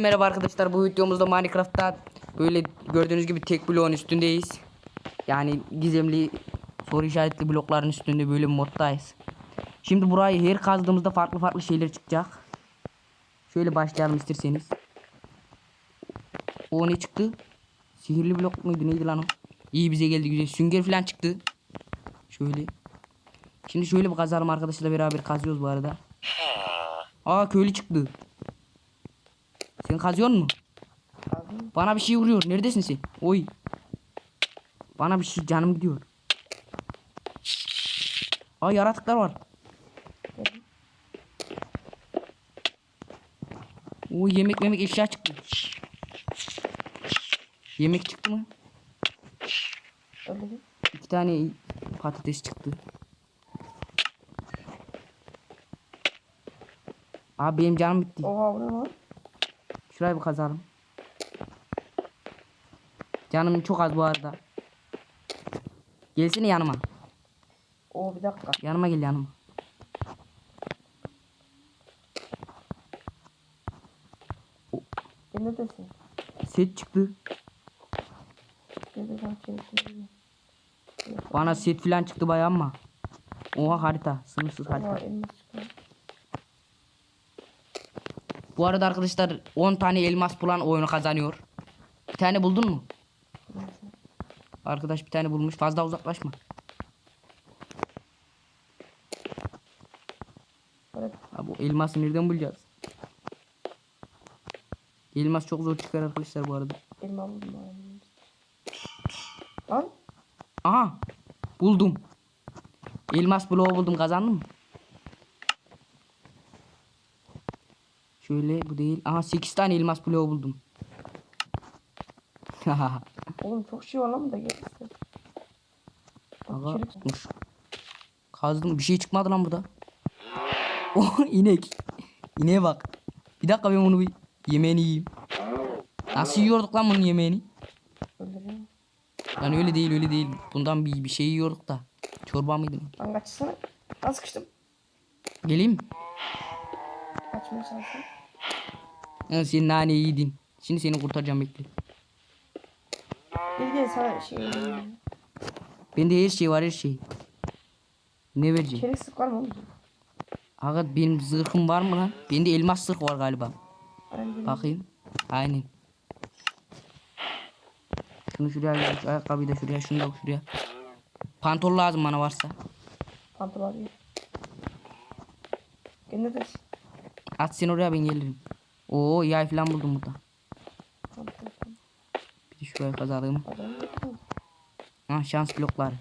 Merhaba arkadaşlar bu videomuzda Minecraft'ta böyle gördüğünüz gibi tek bloğun üstündeyiz. Yani gizemli soru işaretli blokların üstünde böyle moddayız. Şimdi burayı her kazdığımızda farklı farklı şeyler çıkacak. Şöyle başlayalım isterseniz. O ne çıktı? Sihirli blok muydu neydi lan o? İyi bize geldi güzel. Sünger falan çıktı. Şöyle. Şimdi şöyle bir kazalım arkadaşlarla beraber kazıyoruz bu arada. Aa köylü çıktı. Sen kazıyor mu? Bana bir şey vuruyor. Neredesin sen? Oy. Bana bir şey canım gidiyor. Aa yaratıklar var. Oy yemek yemek eşya çıktı. Yemek çıktı mı? İki tane patates çıktı. Abi benim canım bitti. Oha bu ne lan? Şurayı bir kazalım. Canım çok az bu arada. Gelsene yanıma. Oo bir dakika. Yanıma gel yanıma. Sen neredesin? Set çıktı. Bana set falan çıktı bayağı ama. Oha harita. Sınırsız harita. Elmas. Bu arada arkadaşlar 10 tane elmas bulan oyunu kazanıyor. Bir tane buldun mu? Arkadaş bir tane bulmuş. Fazla uzaklaşma. Böyle Ha, bu elması nereden bulacağız? Elmas çok zor çıkar arkadaşlar bu arada. elma buldum Aha buldum. Elmas bloğu buldum kazandım mı? Şöyle bu değil. Aha 8 tane elmas bloğu buldum. oğlum çok şey var lan gel işte. Bak Aga dur. Kazdım bir şey çıkmadı lan burada. Oh inek. İneğe bak. Bir dakika ben onu bir yemeğini yiyeyim. Nasıl yiyorduk lan bunun yemeğini? Lan öyle değil öyle değil. Bundan bir, bir şey yiyorduk da. Çorba mıydı? Lan kaçsana. Lan sıkıştım. Geleyim? Kaçmaya çalışıyorum. Ha, sen nane yedin. Şimdi seni kurtaracağım bekle. Gel gel sana şey. Bende her şey var her şey. Ne vereceğim? Çelik sık var mı oğlum? Aga benim zırhım var mı lan? Bende elmas zırh var galiba. Ben Bakayım. Aynen. Şunu şuraya şu ayakkabıyı da şuraya, şunu da şuraya. Pantol lazım bana varsa. Pantolon abi. Neredesin? At sen oraya ben gelirim. Oo yay falan buldum burada. Bir de şuraya kazalım. Ha şans blokları.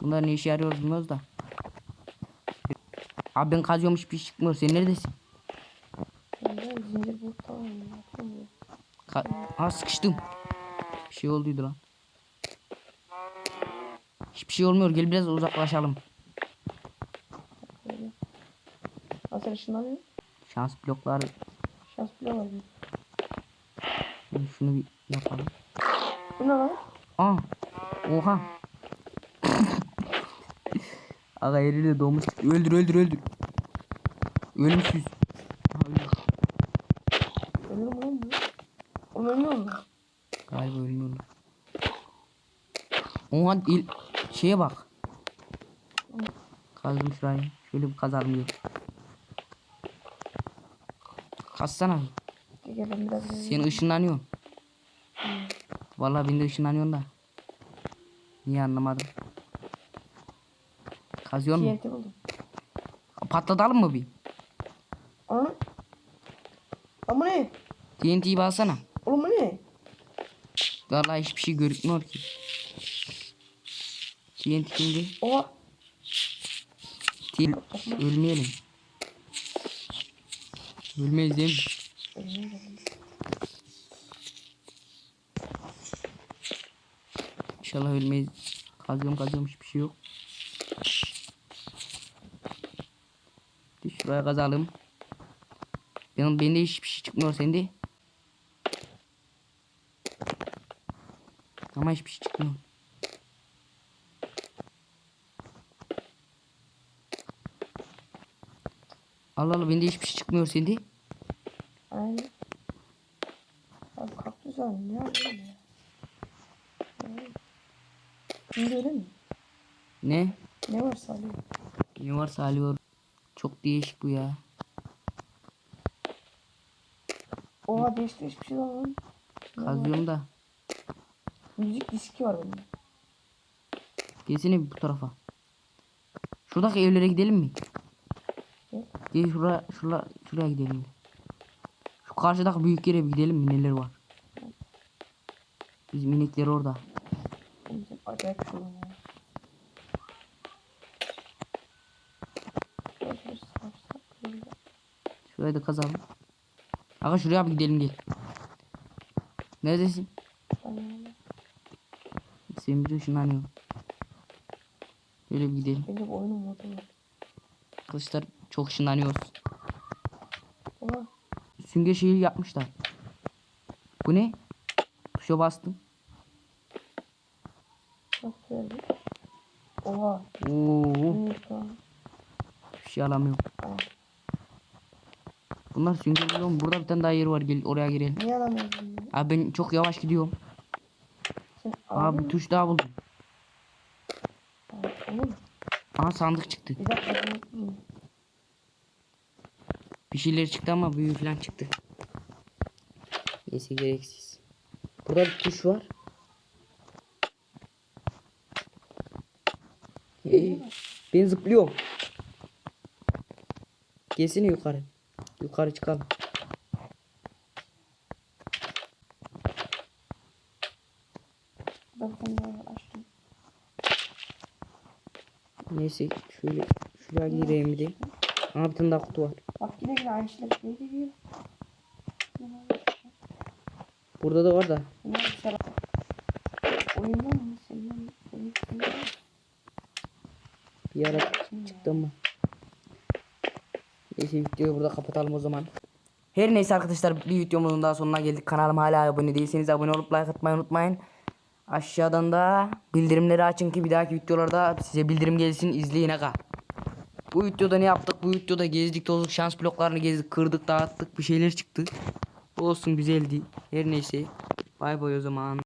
Bunlar ne işe yarıyor bilmiyoruz da. Abi ben kazıyormuş bir şey çıkmıyor. Sen neredesin? Ka ha sıkıştım. Bir şey olduydu lan. Hiçbir şey olmuyor. Gel biraz uzaklaşalım. Sen ışınlanıyor. Şans blokları. Şans bile var. Şunu, bir yapalım. Bu ne lan? Aa. Oha. Aga yerinde doğmuş. Öldür öldür öldür. Ölümsüz. Öldü. Ölür mü lan bu? Ölmüyor mu? Galiba ölmüyorlar. Oha il şeye bak. Kazdım şurayı. Şöyle bir kazalım diyor. Kazsana. Gel gel ben biraz Sen ışınlanıyorsun. Vallahi ben de ışınlanıyorum da. Niye anlamadım. Kazıyor mu? Buldum. Patlatalım mı bir? Ana. Bu ne? TNT'yi bağlasana. Oğlum bu ne? Vallahi hiçbir şey görünmüyor ki. TNT şimdi. Oha. Ölmeyelim. Mi? Ölmüyor. İnşallah ölmeyiz. Kazıyorum kazıyorum hiçbir şey yok. Bir şuraya kazalım. Benim bende hiçbir şey çıkmıyor sende. Ama hiçbir şey çıkmıyor. Allah Allah bende hiçbir şey çıkmıyor sende. Aynen. Can ne yapayım ya? Şimdi öyle mi? Ne? Ne var Salih? Ne varsa alıyor. Çok değişik bu ya. Oha değişti hiçbir şey var lan. Kazıyorum da. Müzik diski var bende. Gelsene bu tarafa. Şuradaki evlere gidelim mi? Gel. Şuraya, şuraya, şuraya gidelim. Şu karşıdaki büyük yere bir gidelim mi? Neler var? Bizim inekler orada. Acayip şöyle. Şuraya da kazalım. Aga şuraya bir gidelim gel. Neredesin? Ben yani- Sen bir ışınlanıyor. Şöyle bir gidelim. Benim oyunun modu. Arkadaşlar çok ışınlanıyoruz. Oha. Sünger şehir yapmışlar. Bu ne? Tuşa bastım. Oha. Oo, bir şey alamıyorum. Aa. Bunlar sünger biliyor musun? Burada bir tane daha yer var. Gel oraya girelim. Niye alamıyorsun? Abi ben çok yavaş gidiyorum. Sen Abi bir tuş daha buldum. Oğlum Aha sandık çıktı. bir dakika. Bir şeyler çıktı ama büyü falan çıktı. Neyse gereksiz. Burada bir tuş var. Ee, ben zıplıyorum. Gelsene yukarı. Yukarı çıkalım. Neyse şöyle şuraya gireyim bir de. Aha bir tane daha kutu var. Yine aynı şeyler ne geliyor? Burada da var da. Şey Oyundan mı senin- Bir ara çıktı ama. Neyse videoyu burada kapatalım o zaman. Her neyse arkadaşlar bir videomuzun daha sonuna geldik. Kanalıma hala abone değilseniz abone olup like atmayı unutmayın. Aşağıdan da bildirimleri açın ki bir dahaki videolarda size bildirim gelsin izleyin aga. Bu videoda ne yaptık? Bu videoda gezdik tozduk şans bloklarını gezdik kırdık dağıttık bir şeyler çıktı. Olsun güzeldi. Her neyse. Bay bay o zaman.